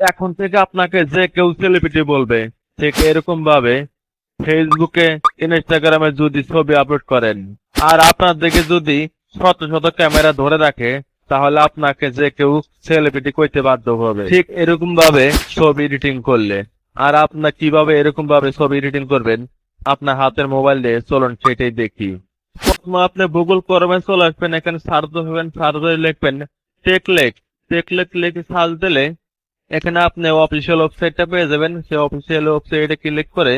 এখন থেকে আপনাকে যে কেউ সেলিব্রিটি বলবে, ঠিক এরকম ভাবে ফেসবুকে ইনস্টাগ্রামে যদি ছবি আপলোড করেন, আর আপনার দিকে যদি শত শত ক্যামেরা ধরে রাখে, তাহলে আপনাকে যে কেউ সেলিব্রিটি করতে বাধ্য হবে। ঠিক এরকম ভাবে ছবি এডিটিং করলে, আর আপনার কীভাবে এরকম ভাবে ছবি এডিটিং করবেন, আপনার হাতের মোবাইল দিয়ে, চলুন সেটাই দেখি। প্রথমে আপনি গুগল করবেন চলে আসবেন, এখানে সার্চ হবেন সার্চ লিখবেন টেকলেক টেকলেক লিখে সার্চ দিলে এখানে আপনি অফিসিয়াল ওয়েবসাইটটা পেয়ে যাবেন। সেই অফিসিয়াল ওয়েবসাইটে ক্লিক করে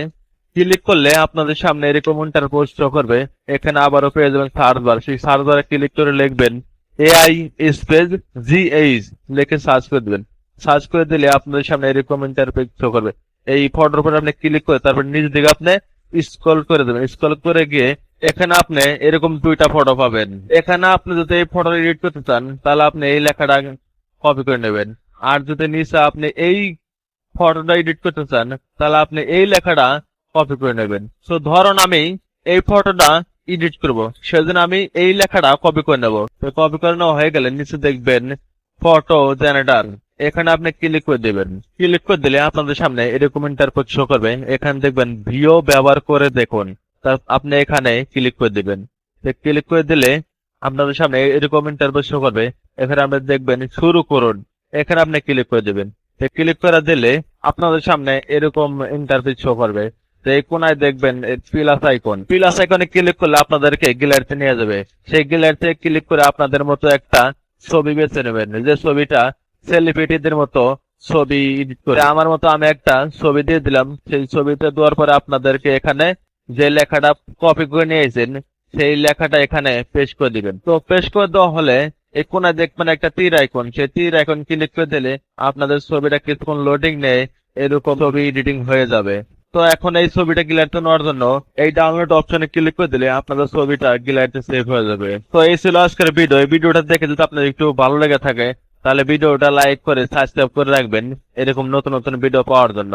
ক্লিক করলে আপনাদের সামনে এরকম পোস্ট করবে। এখানে আবারও পেয়ে যাবেন সার্চ বার সেই সার্চ বারে ক্লিক করে লিখবেন এআই স্পেস জিএইচ লিখে সার্চ করে দিবেন। সার্চ করে দিলে আপনাদের সামনে এরকম ইন্টারফেস শো করবে। এই ফটোর উপর আপনি ক্লিক করে তারপর নিচ দিকে আপনি স্ক্রল করে দেবেন। স্ক্রল করে গিয়ে এখানে আপনি এরকম দুইটা ফটো পাবেন। এখানে আপনি যদি এই ফটো এডিট করতে চান, তাহলে আপনি এই লেখাটা কপি করে নেবেন। আর যদি নিচে আপনি এই ফটোটা এডিট করতে চান, তাহলে আপনি এই লেখাটা কপি করে নেবেন। তো ধরুন আমি এই ফটোটা এডিট করব, সেজন্য আমি এই লেখাটা কপি করে নেব। তো কপি করে নেওয়া হয়ে গেলে নিচে দেখবেন ফটো জেনারেটর এখানে আপনি ক্লিক করে দেবেন। ক্লিক করে দিলে আপনাদের সামনে এরকম ইন্টারফেস শো করবে। এখানে দেখবেন ভিও ব্যবহার করে দেখুন। তা আপনি এখানে ক্লিক করে দিবেন। ক্লিক করে দিলে আপনাদের সামনে এরকম ইন্টারফেস শো করবে। এখানে আপনি দেখবেন শুরু করুন। এখানে আপনি ক্লিক করে দেবেন। ক্লিক করে দিলে আপনাদের সামনে এরকম ইন্টারফেস শো করবে। এই কোনায় দেখবেন ক্লিক করলে নিয়ে যাবে। সেই ছবি বেছে নেবেন। যে ছবিটা মতো ছবি করে। আমার মতো আমি একটা ছবি দিয়ে দিলাম। সেই ছবিতে দেওয়ার পরে আপনাদেরকে এখানে যে লেখাটা কপি করে নিয়েছেন, সেই লেখাটা এখানে পেশ করে দিবেন। তো পেশ করে দেওয়া হলে এই কোনায় দেখবেন একটা তীর আইকন সেই তীর আইকন ক্লিক করে দিলে আপনাদের ছবিটা কিছুক্ষণ লোডিং নেয়, এরকম ছবি এডিটিং হয়ে যাবে। তো এখন এই ছবিটা গ্যালারিতে নেওয়ার জন্য এই ডাউনলোড অপশনে ক্লিক করে দিলে আপনাদের ছবিটা গ্যালারিতে সেভ হয়ে যাবে। তো এই ছিল আজকের ভিডিও এই ভিডিওটা দেখে যদি আপনার একটু ভালো লেগে থাকে, তাহলে ভিডিওটা লাইক করে সাবস্ক্রাইব করে রাখবেন। এরকম নতুন নতুন ভিডিও পাওয়ার জন্য।